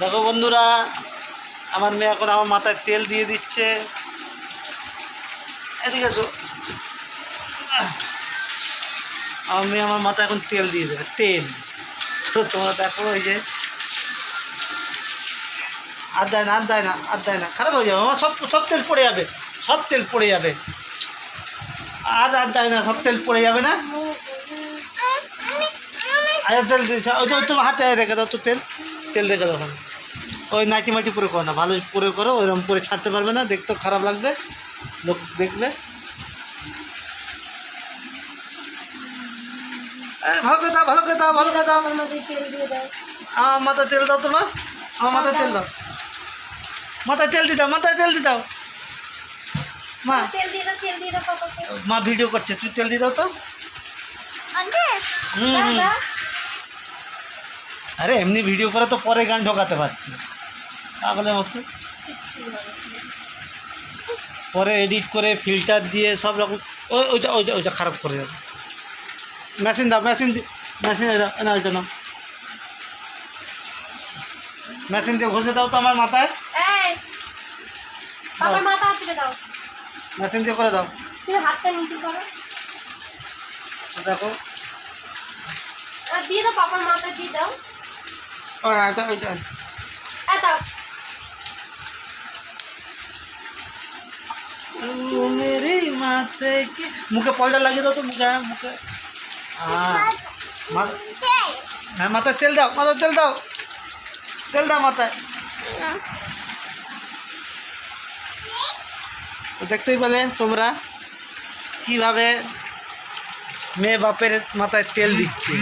দেখো বন্ধুরা, আমার মেয়ে এখন আমার মাথায় তেল দিয়ে দিচ্ছে। এদিকে এসো। আমার মেয়ে আমার মাথায় এখন তেল দিয়ে দেবে, তেল। তো তোমরা দেখো ওই যে। আর দেয় না, আর দেয় না, আর দেয় না, খারাপ হয়ে যাবে। আমার সব সব তেল পড়ে যাবে, সব তেল পড়ে যাবে। আর আর দেয় না, সব তেল পড়ে যাবে না। আর, তেল দিয়েছে। ওই তো তোমার হাতে রেখে দাও তো তেল। তেল দাও ওখানে। ওই নাইটি মাইটি পুরো করো না ভালো পুরো করো ওইরকম করে ছাড়তে পারবে না দেখতেও খারাপ লাগবে লোক দেখবে ভালো করে দাও ভালো করে দাও ভালো করে দাও। আমার মাথায় তেল দাও। তোমার আমার মাথায় তেল দাও। মাথায় তেল দি দাও মাথায় তেল দি দাও। মা। মা ভিডিও করছে তুই তেল দি দাও তো। হুম আরে এমনি ভিডিও করে তো পরে গান ঢোকাতে পারতি তাহলে মতো। পরে এডিট করে ফিল্টার দিয়ে সব রকম ওই ওইটা ওইটা ওইটা খারাপ করে যাবে মেশিন দাও মেশিন মেশিন না ওইটা না মেশিন দিয়ে ঘষে দাও তো আমার মাথায়। মাথা দাও। মেশিন দিয়ে করে দাও। তুমি হাতটা নিচু করো। দেখো। দিয়ে দাও পাপার মাথা দিয়ে দাও। মুখে পয়টা লাগিয়ে দাও তো মুখে মুখে। হ্যাঁ মা- হ্যাঁ মাথায় তেল দাও মাথায় তেল দাও। তেল দাও মাথায়। তো দেখতেই পেলে তোমরা কীভাবে মেয়ে বাপের মাথায় তেল দিচ্ছে।